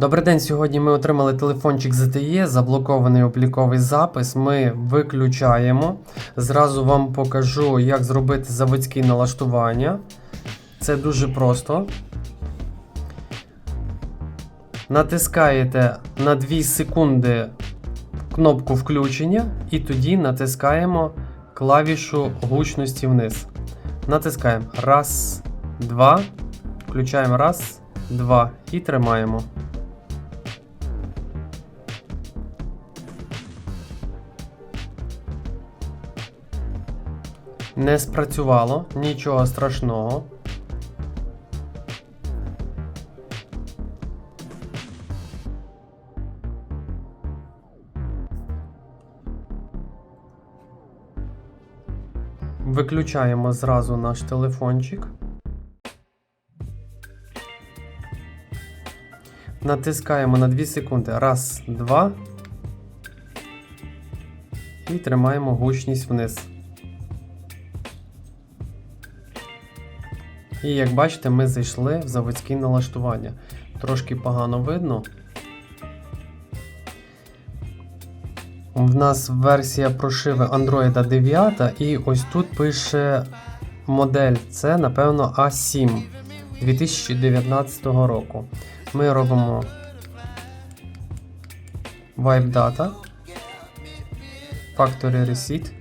Добрий день. Сьогодні ми отримали телефончик ZTE, заблокований обліковий запис. Ми виключаємо. Зразу вам покажу, як зробити заводські налаштування. Це дуже просто. Натискаєте на 2 секунди кнопку включення і тоді натискаємо клавішу гучності вниз. Натискаємо раз, два. Включаємо раз, два і тримаємо. Не спрацювало, нічого страшного. Виключаємо зразу наш телефончик. Натискаємо на 2 секунди. Раз, два. І тримаємо гучність вниз. І як бачите, ми зайшли в заводські налаштування. Трошки погано видно. В нас версія прошиви Android 9, і ось тут пише модель. Це, напевно, A7 2019 року. Ми робимо Wipe Data, Factory Reset.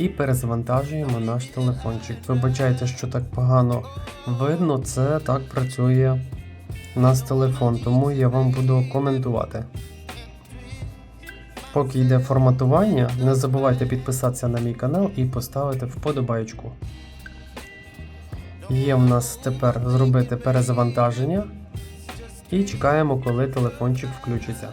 І перезавантажуємо наш телефончик. Вибачайте, що так погано видно, це так працює у нас телефон, тому я вам буду коментувати. Поки йде форматування, не забувайте підписатися на мій канал і поставити вподобайку. Є в нас тепер зробити перезавантаження. І чекаємо, коли телефончик включиться.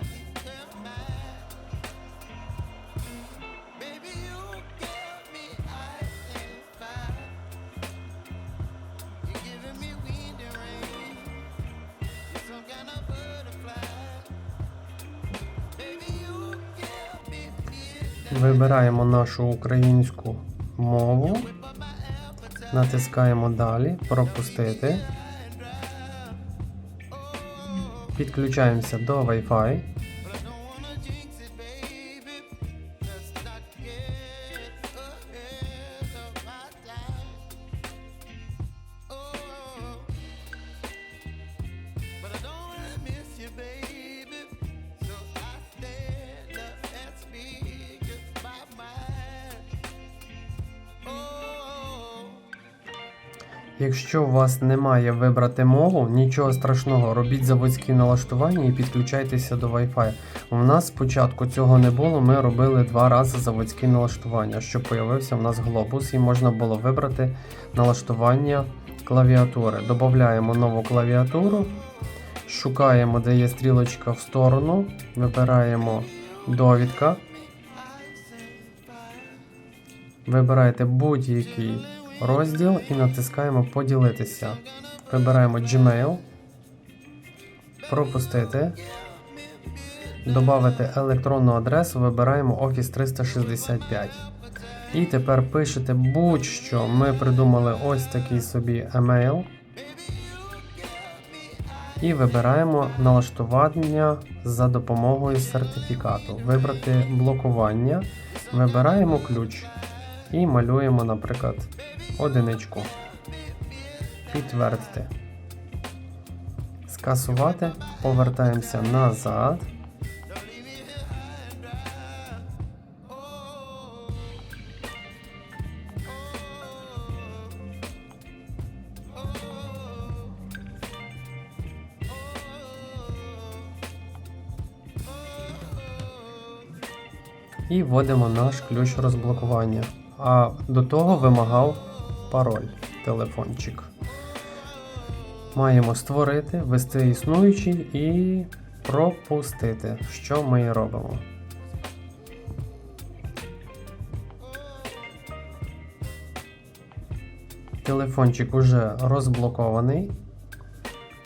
Вибираємо нашу українську мову, натискаємо далі, пропустити. Підключаємося до Wi-Fi. Якщо у вас немає вибрати мову, нічого страшного, робіть заводські налаштування і підключайтеся до Wi-Fi. У нас спочатку цього не було, ми робили два рази заводські налаштування, щоб появився у нас глобус і можна було вибрати налаштування клавіатури. Додаємо нову клавіатуру, шукаємо, де є стрілочка в сторону, вибираємо довідка. Вибираєте будь-який розділ і натискаємо поділитися. Вибираємо Gmail, пропустити, додати електронну адресу, вибираємо Office 365. І тепер пишете будь-що. Ми придумали ось такий собі емейл. І вибираємо налаштування за допомогою сертифікату. Вибрати блокування. Вибираємо ключ і малюємо, наприклад, одиничку. Підтвердити. Скасувати. Повертаємося назад. І вводимо наш ключ розблокування. А до того вимагав пароль телефончик. Маємо створити, ввести існуючий і пропустити, що ми робимо. Телефончик уже розблокований.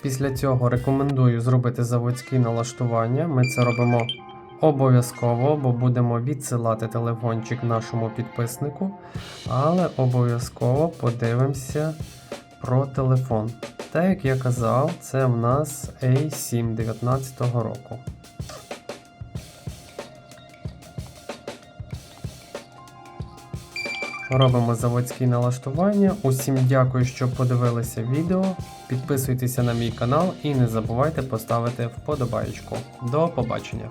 Після цього рекомендую зробити заводські налаштування. Ми це робимо обов'язково, бо будемо відсилати телефончик нашому підписнику. Але обов'язково подивимося про телефон. Так як я казав, це в нас A7 19 року. Робимо заводські налаштування. Усім дякую, що подивилися відео. Підписуйтеся на мій канал і не забувайте поставити вподобайку. До побачення!